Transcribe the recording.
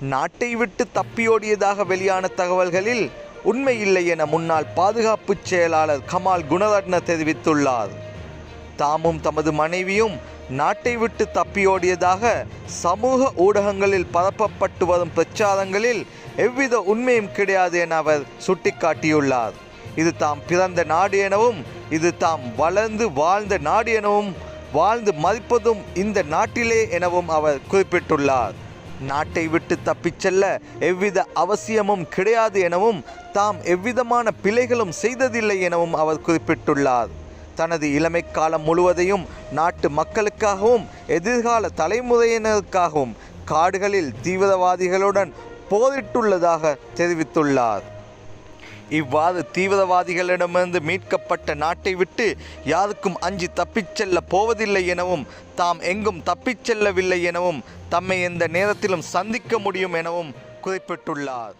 நாட்டை விட்டு தப்பியோடியதாக வெளியான தகவல்களில் உண்மையில்லை என முன்னாள் பாதுகாப்பு செயலாளர் கமால் குணரட்ன தெரிவித்துள்ளார். தாமும் தமது மனைவியும் நாட்டை விட்டு தப்பியோடியதாக சமூக ஊடகங்களில் பரப்பப்பட்டு வரும் பிரச்சாரங்களில் எவ்வித உண்மையும் கிடையாது என அவர் சுட்டிக்காட்டியுள்ளார். இது தாம் பிறந்த நாடு எனவும் இது தாம் வளர்ந்து வாழ்ந்த நாடு எனவும் வாழ்ந்து மதிப்பதும் இந்த நாட்டிலே எனவும் அவர் குறிப்பிட்டுள்ளார். நாட்டை விட்டு தப்பிச் செல்ல எவ்வித அவசியமும் கிடையாது எனவும் தாம் எவ்விதமான பிழைகளும் செய்ததில்லை எனவும் அவர் குறிப்பிட்டுள்ளார். தனது இளமை காலம் முழுவதையும் நாட்டு மக்களுக்காகவும் எதிர்கால தலைமுறையினருக்காகவும் காடுகளில் தீவிரவாதிகளுடன் போரிட்டுள்ளதாக தெரிவித்துள்ளார். இவ்வாறு தீவிரவாதிகளிடமிருந்து மீட்கப்பட்ட நாட்டை விட்டு யாருக்கும் அஞ்சு தப்பிச் செல்ல போவதில்லை எனவும் தாம் எங்கும் தப்பிச் செல்லவில்லை எனவும் தம்மை எந்த நேரத்திலும் சந்திக்க முடியும் எனவும் குறிப்பிட்டுள்ளார்.